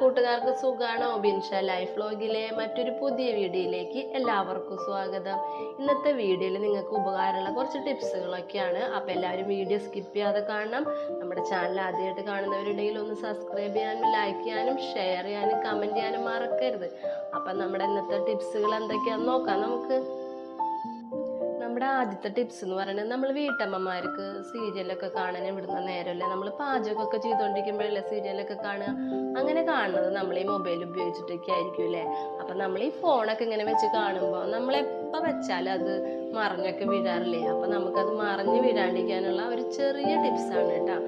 കൂട്ടുകാർക്കും സുഖാണോ? ബിൻഷ ലൈഫ് വ്ലോഗിലെ മറ്റൊരു പുതിയ വീഡിയോയിലേക്ക് എല്ലാവർക്കും സ്വാഗതം. ഇന്നത്തെ വീഡിയോയിൽ നിങ്ങൾക്ക് ഉപകാരമുള്ള കുറച്ച് ടിപ്സുകളൊക്കെയാണ്. അപ്പോൾ എല്ലാവരും വീഡിയോ സ്കിപ്പ് ചെയ്യാതെ കാണണം. നമ്മുടെ ചാനൽ ആദ്യമായിട്ട് കാണുന്നവരുണ്ടെങ്കിൽ ഒന്ന് സബ്സ്ക്രൈബ് ചെയ്യാനും ലൈക്ക് ചെയ്യാനും ഷെയർ ചെയ്യാനും കമന്റ് ചെയ്യാനും മറക്കരുത്. അപ്പം നമ്മുടെ ഇന്നത്തെ ടിപ്സുകൾ എന്തൊക്കെയാണെന്ന് നോക്കാം നമുക്ക്. നമ്മുടെ ആദ്യത്തെ ടിപ്സ് എന്ന് പറയുന്നത് നമ്മൾ വീട്ടമ്മമാർക്ക് സീരിയലൊക്കെ കാണാൻ ഇവിടുന്ന് നേരമല്ലേ? നമ്മൾ പാചകമൊക്കെ ചെയ്തുകൊണ്ടിരിക്കുമ്പോഴല്ലേ സീരിയലൊക്കെ കാണുക? അങ്ങനെ കാണുന്നത് നമ്മൾ ഈ മൊബൈൽ ഉപയോഗിച്ചിട്ടൊക്കെ ആയിരിക്കും അല്ലേ? അപ്പം നമ്മൾ ഈ ഫോണൊക്കെ ഇങ്ങനെ വെച്ച് കാണുമ്പോൾ നമ്മൾ എപ്പോൾ വെച്ചാലും അത് മറിഞ്ഞൊക്കെ വീഴാറില്ലേ? അപ്പം നമുക്കത് മറിഞ്ഞ് വീഴാണ്ടിരിക്കാനുള്ള ഒരു ചെറിയ ടിപ്സാണ് കേട്ടോ.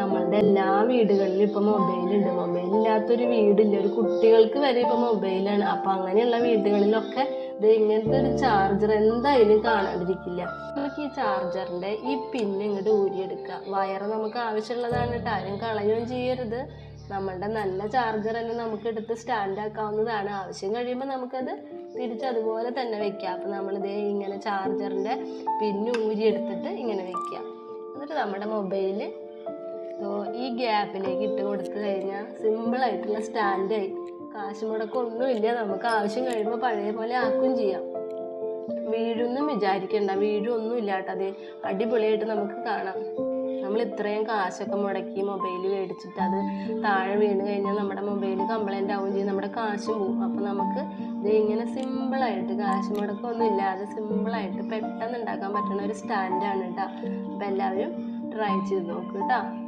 നമ്മളുടെ എല്ലാ വീടുകളിലും ഇപ്പം മൊബൈലുണ്ട് മൊബൈൽ ഇല്ലാത്തൊരു വീടില്ല. ഒരു കുട്ടികൾക്ക് വരെ ഇപ്പൊ മൊബൈലാണ് അപ്പൊ അങ്ങനെയുള്ള വീടുകളിലൊക്കെ ഇത് ഇങ്ങനത്തെ ഒരു ചാർജർ എന്തായാലും കാണാണ്ടിരിക്കില്ല നമുക്ക് ഈ ചാർജറിന്റെ ഈ പിന്നെ ഇങ്ങോട്ട് ഊരിയെടുക്കുക. വയർ നമുക്ക് ആവശ്യമുള്ളതാണ് കേട്ടോ. ആരും കളയുകയും ചെയ്യരുത്. നമ്മളുടെ നല്ല ചാർജർ തന്നെ നമുക്ക് എടുത്ത് സ്റ്റാൻഡ് ആക്കാവുന്നതാണ്. ആവശ്യം കഴിയുമ്പോൾ നമുക്കത് തിരിച്ച് അതുപോലെ തന്നെ വെക്കാം. അപ്പം നമ്മളിതേ ഇങ്ങനെ ചാർജറിന്റെ പിന്ന് ഊരിയെടുത്തിട്ട് ഇങ്ങനെ വെക്കുക എന്നിട്ട് നമ്മുടെ മൊബൈൽ ഈ ഗ്യാപ്പിലേക്ക് ഇട്ട് കൊടുത്തു കഴിഞ്ഞാൽ സിമ്പിളായിട്ടുള്ള സ്റ്റാൻഡായി കാശ് മുടക്കൊന്നുമില്ല നമുക്ക് ആവശ്യം കഴിയുമ്പോൾ പഴയ പോലെ ആക്കും ചെയ്യാം. വീഴൊന്നും വിചാരിക്കണ്ട. വീഴൊന്നും ഇല്ല കേട്ടോ അത്. അടിപൊളിയായിട്ട് നമുക്ക് കാണാം. നമ്മൾ ഇത്രയും കാശൊക്കെ മുടക്കി മൊബൈൽ മേടിച്ചിട്ട് അത് താഴെ വീണ് കഴിഞ്ഞാൽ നമ്മുടെ മൊബൈൽ കംപ്ലൈന്റ് ആവുകയും ചെയ്യും. നമ്മുടെ കാശും പോവും. അപ്പോൾ നമുക്ക് ഇത് ഇങ്ങനെ സിമ്പിളായിട്ട് കാശ് മുടക്കമൊന്നും ഇല്ലാതെ സിമ്പിളായിട്ട് പെട്ടെന്ന് ഉണ്ടാക്കാൻ പറ്റുന്ന ഒരു സ്റ്റാൻഡാണ് കേട്ടോ അപ്പോൾ എല്ലാവരും ട്രൈ ചെയ്ത് നോക്ക് കേട്ടോ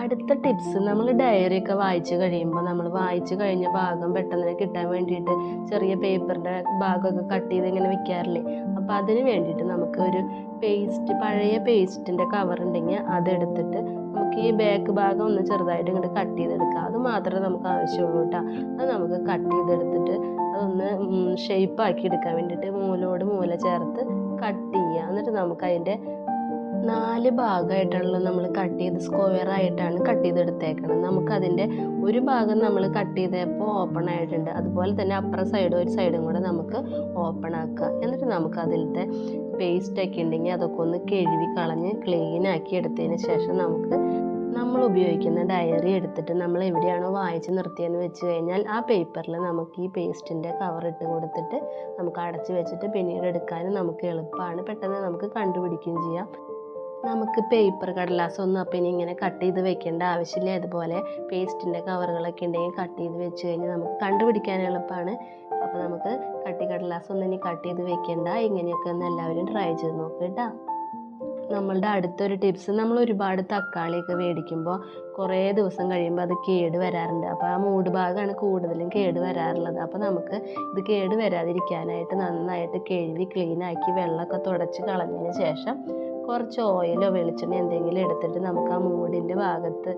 അടുത്ത ടിപ്സ് നമ്മൾ ഡയറി ഒക്കെ വായിച്ചു കഴിയുമ്പോൾ നമ്മൾ വായിച്ചു കഴിഞ്ഞ ഭാഗം പെട്ടെന്ന് കിട്ടാൻ വേണ്ടിയിട്ട് ചെറിയ പേപ്പറിന്റെ ഭാഗമൊക്കെ കട്ട് ചെയ്ത് ഇങ്ങനെ വെക്കാറില്ലേ? അപ്പോൾ അതിന് വേണ്ടിയിട്ട് നമുക്ക് ഒരു പേസ്റ്റ് പഴയ പേസ്റ്റിന്റെ കവർ ഉണ്ടെങ്കിൽ അതെടുത്തിട്ട് നമുക്ക് ഈ ബാക്ക് ഭാഗം ഒന്ന് ചെറുതായിട്ട് ഇങ്ങോട്ട് കട്ട് ചെയ്തെടുക്കാം. അത് മാത്രമേ നമുക്ക് ആവശ്യമുള്ളൂ കേട്ടോ. അത് നമുക്ക് കട്ട് ചെയ്തെടുത്തിട്ട് അതൊന്ന് ഷേപ്പ് ആക്കി എടുക്കാൻ വേണ്ടിയിട്ട് മൂലോട് മൂല ചേർത്ത് കട്ട് ചെയ്യുക. എന്നിട്ട് നമുക്ക് അതിന്റെ നാല് ഭാഗമായിട്ടാണല്ലോ നമ്മൾ കട്ട് ചെയ്ത് സ്ക്വയർ ആയിട്ടാണ് കട്ട് ചെയ്തെടുത്തേക്കണം നമുക്കതിന്റെ ഒരു ഭാഗം നമ്മൾ കട്ട് ചെയ്തപ്പോൾ ഓപ്പൺ ആയിട്ടുണ്ട്. അതുപോലെ തന്നെ അപ്പുറ സൈഡും ഒരു സൈഡും കൂടെ നമുക്ക് ഓപ്പൺ ആക്കുക. എന്നിട്ട് നമുക്ക് അതിലത്തെ പേസ്റ്റ് ഒക്കെ ഉണ്ടെങ്കിൽ അതൊക്കെ ഒന്ന് കഴുകി കളഞ്ഞ് ക്ലീൻ ആക്കി എടുത്തതിന് ശേഷം നമുക്ക് നമ്മൾ ഉപയോഗിക്കുന്ന ഡയറി എടുത്തിട്ട് നമ്മൾ എവിടെയാണോ വായിച്ച് നിർത്തിയെന്ന് വെച്ച് കഴിഞ്ഞാൽ ആ പേപ്പറിൽ നമുക്ക് ഈ പേസ്റ്റിന്റെ കവർ ഇട്ട് കൊടുത്തിട്ട് നമുക്ക് അടച്ച് വെച്ചിട്ട് പിന്നീട് എടുക്കാനും നമുക്ക് എളുപ്പമാണ് പെട്ടെന്ന് നമുക്ക് കണ്ടുപിടിക്കുകയും ചെയ്യാം. നമുക്ക് പേപ്പർ കടലാസ് ഒന്നും അപ്പം ഇനി ഇങ്ങനെ കട്ട് ചെയ്ത് വെക്കേണ്ട ആവശ്യമില്ല. അതുപോലെ പേസ്റ്റിന്റെ കവറുകളൊക്കെ ഉണ്ടെങ്കിൽ കട്ട് ചെയ്ത് വെച്ച് കഴിഞ്ഞാൽ നമുക്ക് കണ്ടുപിടിക്കാൻ എളുപ്പമാണ്. അപ്പോൾ നമുക്ക് കട്ടി കടലാസ് ഒന്നും ഇനി കട്ട് ചെയ്ത് വെക്കേണ്ട. ഇങ്ങനെയൊക്കെ ഒന്ന് എല്ലാവരും ട്രൈ ചെയ്ത് നോക്കുക കേട്ടോ. നമ്മളുടെ അടുത്തൊരു ടിപ്സ് നമ്മൾ ഒരുപാട് തക്കാളിയൊക്കെ മേടിക്കുമ്പോൾ കുറേ ദിവസം കഴിയുമ്പോൾ അത് കേട് വരാറുണ്ട്. അപ്പോൾ ആ മൂട് ഭാഗമാണ് കൂടുതലും കേട് വരാറുള്ളത്. അപ്പോൾ നമുക്ക് ഇത് കേട് വരാതിരിക്കാനായിട്ട് നന്നായിട്ട് കഴുകി ക്ലീനാക്കി വെള്ളമൊക്കെ തുടച്ച് കളഞ്ഞതിന് ശേഷം കുറച്ച് ഓയിലോ വെളിച്ചെണ്ണ എന്തെങ്കിലും എടുത്തിട്ട് നമുക്ക് ആ മൂടിന്റെ ഭാഗത്ത്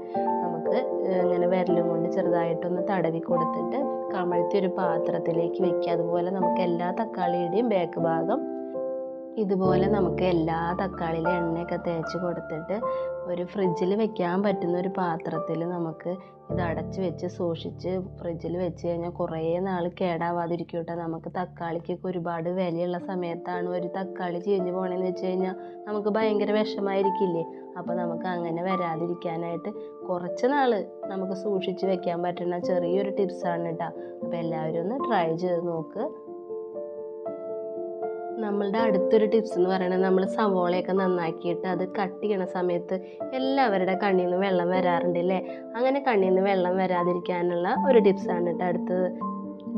നമുക്ക് ഇങ്ങനെ വിരലും കൊണ്ട് ചെറുതായിട്ടൊന്ന് തടവി കൊടുത്തിട്ട് കമഴ്ത്തി ഒരു പാത്രത്തിലേക്ക് വെക്കുക. അതുപോലെ നമുക്ക് എല്ലാ തക്കാളിയുടെയും ബാക്ക് ഭാഗം ഇതുപോലെ നമുക്ക് എല്ലാ തക്കാളിയിലെ എണ്ണയൊക്കെ തേച്ച് കൊടുത്തിട്ട് ഒരു ഫ്രിഡ്ജിൽ വെക്കാൻ പറ്റുന്ന ഒരു പാത്രത്തിൽ നമുക്ക് ഇത് അടച്ച് വെച്ച് സൂക്ഷിച്ച് ഫ്രിഡ്ജിൽ വെച്ച് കഴിഞ്ഞാൽ കുറേ നാൾ കേടാവാതിരിക്കും കേട്ടോ. നമുക്ക് തക്കാളിക്കൊക്കെ ഒരുപാട് വിലയുള്ള സമയത്താണ് ഒരു തക്കാളി ചീഞ്ഞ് പോകണമെന്ന് വെച്ച് കഴിഞ്ഞാൽ നമുക്ക് ഭയങ്കര വിഷമായിരിക്കില്ലേ? അപ്പോൾ നമുക്ക് അങ്ങനെ വരാതിരിക്കാനായിട്ട് കുറച്ച് നാൾ നമുക്ക് സൂക്ഷിച്ച് വെക്കാൻ പറ്റുന്ന ചെറിയൊരു ടിപ്സാണ് കേട്ടോ. അപ്പോൾ എല്ലാവരും ഒന്ന് ട്രൈ ചെയ്ത് നോക്ക്. നമ്മളുടെ അടുത്തൊരു ടിപ്സ് എന്ന് പറയുന്നത് നമ്മൾ സവോളയൊക്കെ നന്നാക്കിയിട്ട് അത് കട്ട് ചെയ്യണ സമയത്ത് എല്ലാവരുടെ കണ്ണിൽ നിന്ന് വെള്ളം വരാറുണ്ട് അല്ലേ അങ്ങനെ കണ്ണിൽ നിന്ന് വെള്ളം വരാതിരിക്കാനുള്ള ഒരു ടിപ്സാണ് കേട്ടോ അടുത്തത്.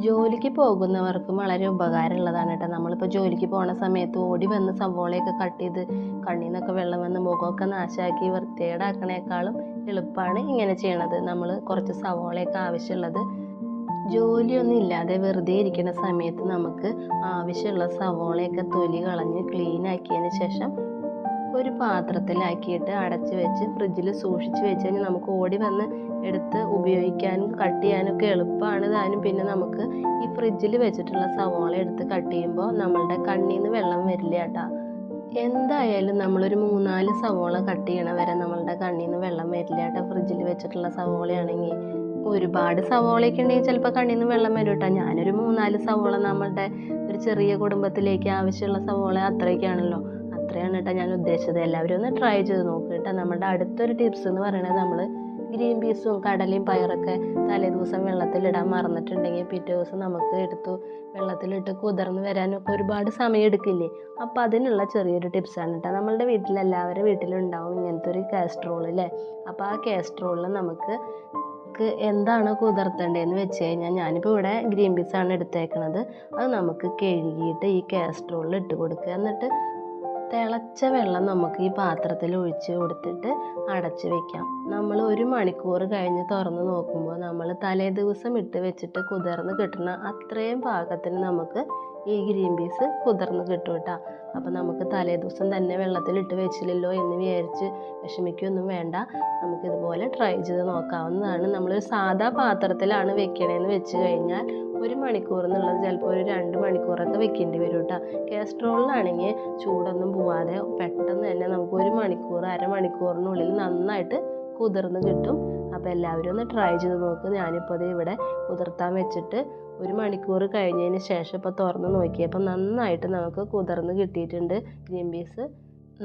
ജോലിക്ക് പോകുന്നവർക്കും വളരെ ഉപകാരമുള്ളതാണ് കേട്ടോ നമ്മളിപ്പോൾ ജോലിക്ക് പോണ സമയത്ത് ഓടി വന്ന് സവോളയൊക്കെ കട്ട് ചെയ്ത് കണ്ണിൽ നിന്നൊക്കെ വെള്ളം വന്ന് മുഖമൊക്കെ നാശാക്കി വൃത്തികേടാക്കണേക്കാളും എളുപ്പമാണ് ഇങ്ങനെ ചെയ്യണത്. നമ്മൾ കുറച്ച് സവോളയൊക്കെ ആവശ്യമുള്ളത് ജോലിയൊന്നും ഇല്ലാതെ വെറുതെ ഇരിക്കുന്ന സമയത്ത് നമുക്ക് ആവശ്യമുള്ള സവോളയൊക്കെ തൊലി കളഞ്ഞ് ക്ലീൻ ആക്കിയതിന് ശേഷം ഒരു പാത്രത്തിലാക്കിയിട്ട് അടച്ച് വെച്ച് ഫ്രിഡ്ജിൽ സൂക്ഷിച്ച് വെച്ച് കഴിഞ്ഞാൽ നമുക്ക് ഓടി വന്ന് എടുത്ത് ഉപയോഗിക്കാനും കട്ട് ചെയ്യാനൊക്കെ എളുപ്പമാണ് താനും പിന്നെ നമുക്ക് ഈ ഫ്രിഡ്ജിൽ വെച്ചിട്ടുള്ള സവോള എടുത്ത് കട്ട് ചെയ്യുമ്പോൾ നമ്മളുടെ കണ്ണിൽ നിന്ന് വെള്ളം വരില്ല കേട്ടോ എന്തായാലും നമ്മളൊരു മൂന്നാൽ സവോള കട്ട് ചെയ്യണ വരെ നമ്മളുടെ കണ്ണിൽ നിന്ന് വെള്ളം വരില്ല കേട്ടോ ഫ്രിഡ്ജിൽ വെച്ചിട്ടുള്ള സവോളയാണെങ്കിൽ ഒരുപാട് സവോളയൊക്കെ ഉണ്ടെങ്കിൽ ചിലപ്പോൾ കണ്ണിൽ നിന്ന് വെള്ളം വരും കേട്ടോ. ഞാനൊരു മൂന്നാൽ സവോള നമ്മളുടെ ഒരു ചെറിയ കുടുംബത്തിലേക്ക് ആവശ്യമുള്ള സവോള അത്രയൊക്കെയാണല്ലോ. അത്രയാണ് കേട്ടോ ഞാൻ ഉദ്ദേശിച്ചത്. എല്ലാവരും ഒന്ന് ട്രൈ ചെയ്ത് നോക്കുക കേട്ടോ. നമ്മുടെ അടുത്തൊരു ടിപ്സ് എന്ന് പറയുന്നത് നമ്മൾ ഗ്രീൻ പീസും കടലയും പയറൊക്കെ തലേ ദിവസം വെള്ളത്തിലിടാൻ മറന്നിട്ടുണ്ടെങ്കിൽ പിറ്റേ ദിവസം നമുക്ക് എടുത്തു വെള്ളത്തിലിട്ട് കുതിർന്ന് വരാനൊക്കെ ഒരുപാട് സമയം എടുക്കില്ലേ? അപ്പോൾ അതിനുള്ള ചെറിയൊരു ടിപ്സാണ് കേട്ടോ. നമ്മളുടെ വീട്ടിൽ വീട്ടിലുണ്ടാവും ഇങ്ങനത്തെ ഒരു കാസ്ട്രോൾ അല്ലേ അപ്പോൾ ആ കാസ്ട്രോളിൽ നമുക്ക് നമുക്ക് എന്താണ് കുതിർത്തേണ്ടതെന്ന് വെച്ച് കഴിഞ്ഞാൽ ഞാനിപ്പോൾ ഇവിടെ ഗ്രീൻ പീസാണ് എടുത്തേക്കണത്. അത് നമുക്ക് കഴുകിയിട്ട് ഈ കാസ്ട്രോളിൽ ഇട്ട് കൊടുക്കുക. എന്നിട്ട് തിളച്ച വെള്ളം നമുക്ക് ഈ പാത്രത്തിൽ ഒഴിച്ച് കൊടുത്തിട്ട് അടച്ച് വെക്കാം. നമ്മൾ ഒരു മണിക്കൂർ കഴിഞ്ഞ് തുറന്ന് നോക്കുമ്പോൾ നമ്മൾ തലേ ദിവസം ഇട്ട് വെച്ചിട്ട് കുതിർന്ന് കിട്ടുന്ന അത്രയും പാകത്തിന് നമുക്ക് ഈ ഗ്രീൻ പീസ് കുതിർന്ന് കിട്ടും കേട്ടോ. അപ്പോൾ നമുക്ക് തലേ ദിവസം തന്നെ വെള്ളത്തിലിട്ട് വെച്ചില്ലല്ലോ എന്ന് വിചാരിച്ച് വിഷമിക്കൊന്നും വേണ്ട. നമുക്കിതുപോലെ ട്രൈ ചെയ്ത് നോക്കാവുന്നതാണ്. നമ്മളൊരു സാധാ പാത്രത്തിലാണ് വെക്കണേന്ന് വെച്ച് കഴിഞ്ഞാൽ ഒരു മണിക്കൂർ എന്നുള്ളത് ചിലപ്പോൾ ഒരു രണ്ട് മണിക്കൂറൊക്കെ വെക്കേണ്ടി വരും കേട്ടോ. കാസ്ട്രോളിലാണെങ്കിൽ ചൂടൊന്നും പോവാതെ പെട്ടെന്ന് തന്നെ നമുക്ക് ഒരു മണിക്കൂർ അരമണിക്കൂറിനുള്ളിൽ നന്നായിട്ട് കുതിർന്ന് കിട്ടും. അപ്പോൾ എല്ലാവരും ഒന്ന് ട്രൈ ചെയ്ത് നോക്കും. ഞാനിപ്പോൾ അത് ഇവിടെ കുതിർത്താൻ വെച്ചിട്ട് ഒരു മണിക്കൂർ കഴിഞ്ഞതിന് ശേഷം ഇപ്പോൾ തുറന്ന് നോക്കിയപ്പോൾ നന്നായിട്ട് നമുക്ക് കുതിർന്ന് കിട്ടിയിട്ടുണ്ട് ഗ്രീൻ പീസ്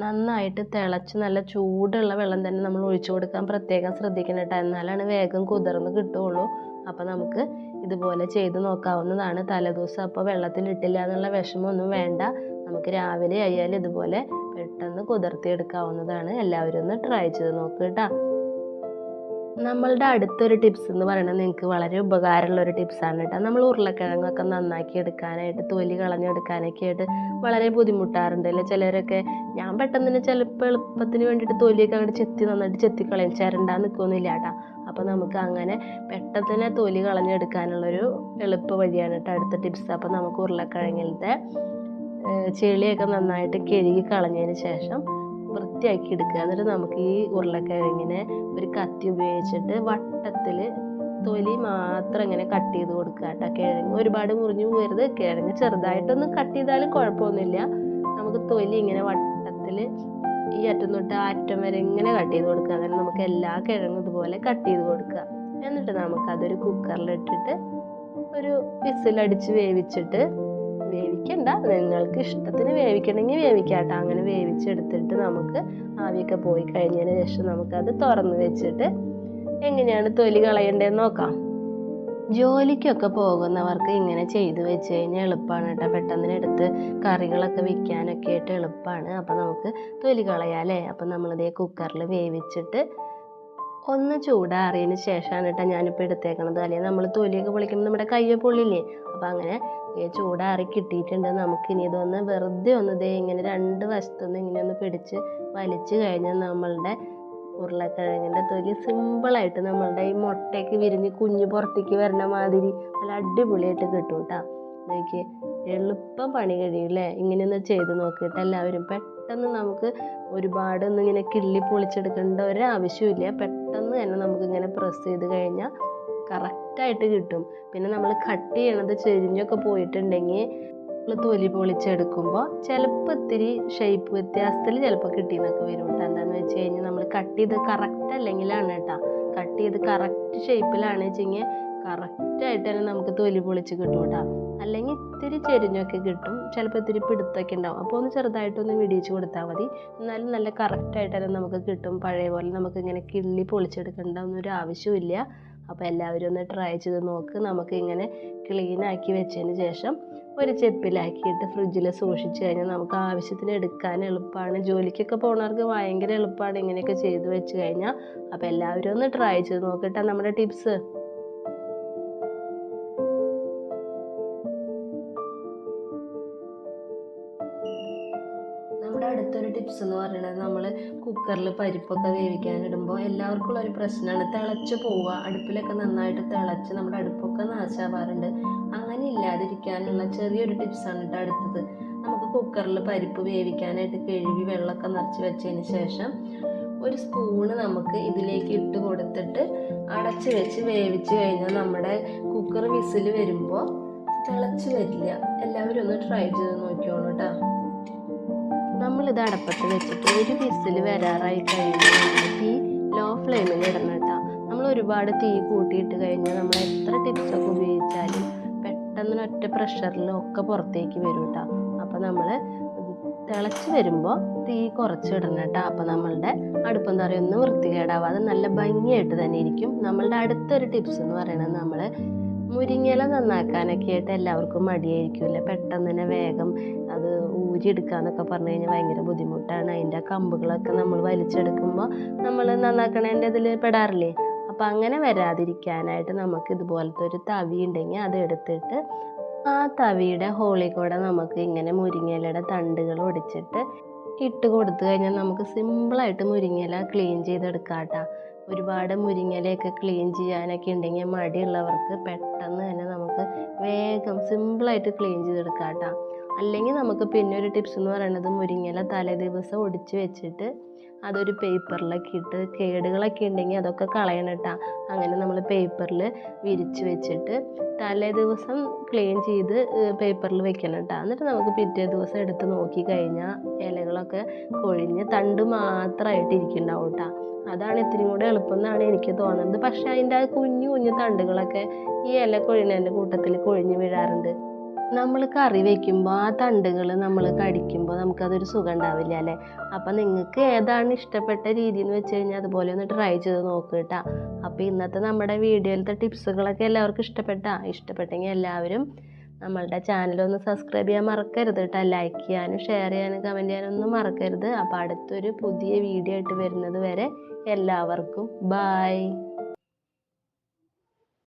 നന്നായിട്ട് തിളച്ച് നല്ല ചൂടുള്ള വെള്ളം തന്നെ നമ്മൾ ഒഴിച്ചു കൊടുക്കാൻ പ്രത്യേകം ശ്രദ്ധിക്കണം കേട്ടോ. എന്നാലാണ് വേഗം കുതിർന്ന് കിട്ടുകയുള്ളൂ. അപ്പോൾ നമുക്ക് ഇതുപോലെ ചെയ്ത് നോക്കാവുന്നതാണ്. തലേദിവസം അപ്പോൾ വെള്ളത്തിലിട്ടില്ല എന്നുള്ള വിഷമമൊന്നും വേണ്ട. നമുക്ക് രാവിലെ ആയാലും ഇതുപോലെ പെട്ടെന്ന് കുതിർത്തിയെടുക്കാവുന്നതാണ്. എല്ലാവരും ഒന്ന് ട്രൈ ചെയ്ത് നോക്കുക കേട്ടോ. നമ്മളുടെ അടുത്തൊരു ടിപ്സ് എന്ന് പറയുന്നത് നിങ്ങൾക്ക് വളരെ ഉപകാരമുള്ള ഒരു ടിപ്സാണ് കേട്ടോ. നമ്മൾ ഉരുളക്കിഴങ്ങൊക്കെ നന്നാക്കി എടുക്കാനായിട്ട് തൊലി കളഞ്ഞെടുക്കാനൊക്കെ ആയിട്ട് വളരെ ബുദ്ധിമുട്ടാറുണ്ട് അല്ലെ? ചിലരൊക്കെ ഞാൻ പെട്ടെന്ന് തന്നെ ചിലപ്പോൾ എളുപ്പത്തിന് വേണ്ടിയിട്ട് തൊലിയൊക്കെ അങ്ങോട്ട് ചെത്തി നന്നായിട്ട് ചെത്തി കളയും ചേരണ്ടാ നിൽക്കുന്നില്ല കേട്ടോ. അപ്പോൾ നമുക്ക് അങ്ങനെ പെട്ടെന്ന് തന്നെ തൊലി കളഞ്ഞെടുക്കാനുള്ളൊരു എളുപ്പ വഴിയാണ് കേട്ടോ അടുത്ത ടിപ്സ് അപ്പോൾ നമുക്ക് ഉരുളക്കിഴങ്ങിലത്തെ ചെളിയൊക്കെ നന്നായിട്ട് കഴുകി കളഞ്ഞതിന് ശേഷം വൃത്തിയാക്കി എടുക്കുക. എന്നിട്ട് നമുക്ക് ഈ ഉരുളക്കിഴങ്ങിനെ ഒരു കത്തി ഉപയോഗിച്ചിട്ട് വട്ടത്തിൽ തൊലി മാത്രം ഇങ്ങനെ കട്ട് ചെയ്ത് കൊടുക്കുക കേട്ടോ. കിഴങ്ങ് ഒരുപാട് മുറിഞ്ഞു പോകരുത്. കിഴങ്ങ് ചെറുതായിട്ടൊന്നും കട്ട് ചെയ്താലും കുഴപ്പമൊന്നുമില്ല. നമുക്ക് തൊലി ഇങ്ങനെ വട്ടത്തിൽ ഈ അറ്റം തൊട്ട് ആ അറ്റം വരെ ഇങ്ങനെ കട്ട് ചെയ്ത് കൊടുക്കുക. അങ്ങനെ നമുക്ക് എല്ലാ കിഴങ്ങും ഇതുപോലെ കട്ട് ചെയ്ത് കൊടുക്കുക. എന്നിട്ട് നമുക്കതൊരു കുക്കറിലിട്ടിട്ട് ഒരു വിസിലടിച്ച് വേവിച്ചിട്ട് വേവിക്കണ്ട. നിങ്ങൾക്ക് ഇഷ്ടത്തിന് വേവിക്കണമെങ്കിൽ വേവിക്കാട്ടോ. അങ്ങനെ വേവിച്ചെടുത്തിട്ട് നമുക്ക് ആവിയൊക്കെ പോയി കഴിഞ്ഞതിന് ശേഷം നമുക്കത് തുറന്ന് വെച്ചിട്ട് എങ്ങനെയാണ് തൊലി കളയേണ്ടതെന്ന് നോക്കാം. ജോലിക്കൊക്കെ പോകുന്നവർക്ക് ഇങ്ങനെ ചെയ്തു വെച്ച് കഴിഞ്ഞാൽ എളുപ്പമാണ് കേട്ടോ. പെട്ടെന്ന് എടുത്ത് കറികളൊക്കെ വെക്കാനൊക്കെ ആയിട്ട് എളുപ്പമാണ്. അപ്പോൾ നമുക്ക് തൊലി കളയാം അല്ലേ? അപ്പം നമ്മളിതേ കുക്കറിൽ വേവിച്ചിട്ട് ഒന്ന് ചൂടാറിയതിന് ശേഷമാണ് കേട്ടോ ഞാനിപ്പോൾ എടുത്തേക്കണത്. അല്ലെങ്കിൽ നമ്മൾ തൊലിയൊക്കെ പൊളിക്കുമ്പോൾ നമ്മുടെ കയ്യെ പൊള്ളില്ലേ? അപ്പം അങ്ങനെ ചൂടാറി കിട്ടിയിട്ടുണ്ട്. നമുക്കിനി ഇതൊന്ന് വെറുതെ ഒന്ന് ദേ ഇങ്ങനെ രണ്ട് വശത്തുനിന്ന് ഇങ്ങനെ ഒന്ന് പിടിച്ച് വലിച്ചു കഴിഞ്ഞാൽ നമ്മളുടെ ഉരുളക്കിഴങ്ങിന്റെ തൊലി സിമ്പിളായിട്ട് നമ്മളുടെ ഈ മുട്ടയ്ക്ക് വിരിഞ്ഞ് കുഞ്ഞ് പുറത്തേക്ക് വരണ മാതിരി നല്ല അടിപൊളിയായിട്ട് കിട്ടും കേട്ടോ. നോക്കി എളുപ്പം പണി കഴിയില്ലേ ഇങ്ങനെയൊന്ന് ചെയ്ത് നോക്കിയിട്ട് എല്ലാവരും പെട്ടെന്ന് നമുക്ക് ഒരുപാടൊന്നും ഇങ്ങനെ കിള്ളി പൊളിച്ചെടുക്കേണ്ട ഒരാവശ്യമില്ല പെട്ടെന്ന് തന്നെ നമുക്ക് ഇങ്ങനെ പ്രസ് ചെയ്ത് കഴിഞ്ഞാൽ കറക്റ്റായിട്ട് കിട്ടും. പിന്നെ നമ്മൾ കട്ട് ചെയ്യണത് ചെരിഞ്ഞൊക്കെ പോയിട്ടുണ്ടെങ്കിൽ നമ്മൾ തൊലി പൊളിച്ചെടുക്കുമ്പോൾ ചിലപ്പോൾ ഇത്തിരി ഷേപ്പ് വ്യത്യാസത്തിൽ ചിലപ്പോൾ കിട്ടിയെന്നൊക്കെ വരും കേട്ടോ എന്താണെന്ന് വെച്ച് കഴിഞ്ഞാൽ നമ്മൾ കട്ട് ചെയ്ത് കറക്റ്റ് അല്ലെങ്കിലാണ് കേട്ടോ കട്ട് ചെയ്ത് കറക്റ്റ് ഷേപ്പിലാണ് വെച്ചെങ്കിൽ കറക്റ്റായിട്ട് തന്നെ നമുക്ക് തൊലി പൊളിച്ച് കിട്ടും കേട്ടോ. അല്ലെങ്കിൽ ഇത്തിരി ചെരിഞ്ഞൊക്കെ കിട്ടും. ചിലപ്പോൾ ഇത്തിരി പിടുത്തൊക്കെ ഉണ്ടാവും. അപ്പോൾ ഒന്ന് ചെറുതായിട്ടൊന്ന് വിടിയിച്ച് കൊടുത്താൽ മതി. എന്നാലും നല്ല കറക്റ്റായിട്ട് തന്നെ നമുക്ക് കിട്ടും. പഴയ പോലെ നമുക്ക് ഇങ്ങനെ കിള്ളി പൊളിച്ചെടുക്കേണ്ട ഒന്നും ആവശ്യമില്ല അപ്പോൾ എല്ലാവരും ഒന്ന് ട്രൈ ചെയ്ത് നോക്ക്. നമുക്ക് ഇങ്ങനെ ക്ലീൻ ആക്കി വെച്ചതിന് ശേഷം ഒരു ചെപ്പിലാക്കിയിട്ട് ഫ്രിഡ്ജിൽ സൂക്ഷിച്ച് കഴിഞ്ഞാൽ നമുക്ക് ആവശ്യത്തിന് എടുക്കാൻ എളുപ്പമാണ് ജോലിക്കൊക്കെ പോണവർക്ക് ഭയങ്കര എളുപ്പമാണ് ഇങ്ങനെയൊക്കെ ചെയ്ത് വെച്ച് കഴിഞ്ഞാൽ. അപ്പോൾ എല്ലാവരും ഒന്ന് ട്രൈ ചെയ്ത് നോക്കട്ടെ നമ്മുടെ ടിപ്സ് ടിപ്സ് എന്ന് പറയുന്നത് നമ്മൾ കുക്കറിൽ പരിപ്പൊക്കെ വേവിക്കാനിടുമ്പോൾ എല്ലാവർക്കും ഒരു പ്രശ്നമാണ് തിളച്ച് പോവുക. അടുപ്പിലൊക്കെ നന്നായിട്ട് തിളച്ച് നമ്മുടെ അടുപ്പൊക്കെ നാശാവാറുണ്ട്. അങ്ങനെ ഇല്ലാതിരിക്കാനുള്ള ചെറിയൊരു ടിപ്സാണ് കേട്ടോ അടുത്തത്. നമുക്ക് കുക്കറിൽ പരിപ്പ് വേവിക്കാനായിട്ട് കഴുകി വെള്ളമൊക്കെ നിറച്ച് വെച്ചതിന് ശേഷം ഒരു സ്പൂണ് നമുക്ക് ഇതിലേക്ക് ഇട്ട് കൊടുത്തിട്ട് അടച്ച് വെച്ച് വേവിച്ച് കഴിഞ്ഞാൽ നമ്മുടെ കുക്കർ വിസിൽ വരുമ്പോൾ തിളച്ച് വരില്ല. എല്ലാവരും ഒന്ന് ട്രൈ ചെയ്ത് നോക്കിയോളൂ കേട്ടോ നമ്മളിത് അടപ്പത്ത് വെച്ചിട്ട് ഒരു വിസിൽ വരാറായി കഴിയുമ്പോൾ തീ ലോ ഫ്ലെയിമിൽ ഇടണം നമ്മൾ ഒരുപാട് തീ കൂട്ടിയിട്ട് കഴിഞ്ഞാൽ നമ്മൾ എത്ര ടിപ്സൊക്കെ ഉപയോഗിച്ചാലും പെട്ടെന്ന് ഒറ്റ പ്രഷറിൽ ഒക്കെ പുറത്തേക്ക് വരും കേട്ടോ. അപ്പോൾ നമ്മൾ തിളച്ച് വരുമ്പോൾ തീ കുറച്ച് ഇടണം കേട്ടോ. അപ്പോൾ നമ്മളുടെ അടുപ്പം തറയൊന്നും വൃത്തികേടാവാതെ നല്ല ഭംഗിയായിട്ട് തന്നെ ഇരിക്കും. നമ്മളുടെ അടുത്തൊരു ടിപ്സ് എന്ന് പറയുന്നത് നമ്മൾ മുരിങ്ങയില നന്നാക്കാനൊക്കെ ആയിട്ട് എല്ലാവർക്കും മടിയായിരിക്കുമല്ലേ? പെട്ടെന്ന് തന്നെ വേഗം അത് എന്നൊക്കെ പറഞ്ഞു കഴിഞ്ഞാൽ ഭയങ്കര ബുദ്ധിമുട്ടാണ്. അതിന്റെ കമ്പുകളൊക്കെ നമ്മൾ വലിച്ചെടുക്കുമ്പോൾ നമ്മൾ നന്നാക്കണേന്റെ ഇതിൽ പെടാറില്ലേ? അപ്പം അങ്ങനെ വരാതിരിക്കാനായിട്ട് നമുക്ക് ഇതുപോലത്തെ ഒരു തവി ഉണ്ടെങ്കിൽ അത് എടുത്തിട്ട് ആ തവിയുടെ ഹോളിൽ കൂടെ നമുക്ക് ഇങ്ങനെ മുരിങ്ങയിലയുടെ തണ്ടുകൾ ഒടിച്ചിട്ട് ഇട്ട് കൊടുത്തു കഴിഞ്ഞാൽ നമുക്ക് സിമ്പിളായിട്ട് മുരിങ്ങയില ക്ലീൻ ചെയ്തെടുക്കാം കേട്ടോ. ഒരുപാട് മുരിങ്ങയിലയൊക്കെ ക്ലീൻ ചെയ്യാനൊക്കെ ഉണ്ടെങ്കിൽ മടിയുള്ളവർക്ക് പെട്ടെന്ന് തന്നെ നമുക്ക് വേഗം സിമ്പിളായിട്ട് ക്ലീൻ ചെയ്തെടുക്കാം കേട്ടോ. അല്ലെങ്കിൽ നമുക്ക് പിന്നെ ഒരു ടിപ്സ് എന്ന് പറയുന്നത് മുരിങ്ങല തലേ ദിവസം ഒടിച്ച് വെച്ചിട്ട് അതൊരു പേപ്പറിലൊക്കെ ഇട്ട് കേടുകളൊക്കെ ഉണ്ടെങ്കിൽ അതൊക്കെ കളയണം കേട്ടോ അങ്ങനെ നമ്മൾ പേപ്പറിൽ വിരിച്ച് വെച്ചിട്ട് തലേ ദിവസം ക്ലീൻ ചെയ്ത് പേപ്പറിൽ വെക്കണം കേട്ടോ എന്നിട്ട് നമുക്ക് പിറ്റേ ദിവസം എടുത്ത് നോക്കി കഴിഞ്ഞാൽ ഇലകളൊക്കെ കൊഴിഞ്ഞ് തണ്ട് മാത്രമായിട്ട് ഇരിക്കുന്നുണ്ടാവും കേട്ടോ അതാണ് ഇത്തിരി കൂടെ എളുപ്പം എന്നാണ് എനിക്ക് തോന്നുന്നത്. പക്ഷേ അതിന്റെ ആ കുഞ്ഞു കുഞ്ഞു തണ്ടുകളൊക്കെ ഈ ഇല കൊഴിഞ്ഞതിന്റെ കൂട്ടത്തിൽ കൊഴിഞ്ഞു വീഴാറുണ്ട്. നമ്മൾ കറി വെക്കുമ്പോൾ ആ തണ്ടുകൾ നമ്മൾ കടിക്കുമ്പോൾ നമുക്കതൊരു സുഖം ഉണ്ടാവില്ല അല്ലേ? അപ്പം നിങ്ങൾക്ക് ഏതാണ് ഇഷ്ടപ്പെട്ട രീതി എന്ന് വെച്ച് കഴിഞ്ഞാൽ അതുപോലെ ഒന്ന് ട്രൈ ചെയ്ത് നോക്കുക കേട്ടോ അപ്പോൾ ഇന്നത്തെ നമ്മുടെ വീഡിയോയിലത്തെ ടിപ്സുകളൊക്കെ എല്ലാവർക്കും ഇഷ്ടപ്പെട്ടാ? ഇഷ്ടപ്പെട്ടെങ്കിൽ എല്ലാവരും നമ്മളുടെ ചാനലൊന്ന് സബ്സ്ക്രൈബ് ചെയ്യാൻ മറക്കരുത് കേട്ടോ ലൈക്ക് ചെയ്യാനും ഷെയർ ചെയ്യാനും കമന്റ് ചെയ്യാനും ഒന്നും മറക്കരുത്. അപ്പോൾ അടുത്തൊരു പുതിയ വീഡിയോ ആയിട്ട് വരുന്നത് വരെ എല്ലാവർക്കും ബായ്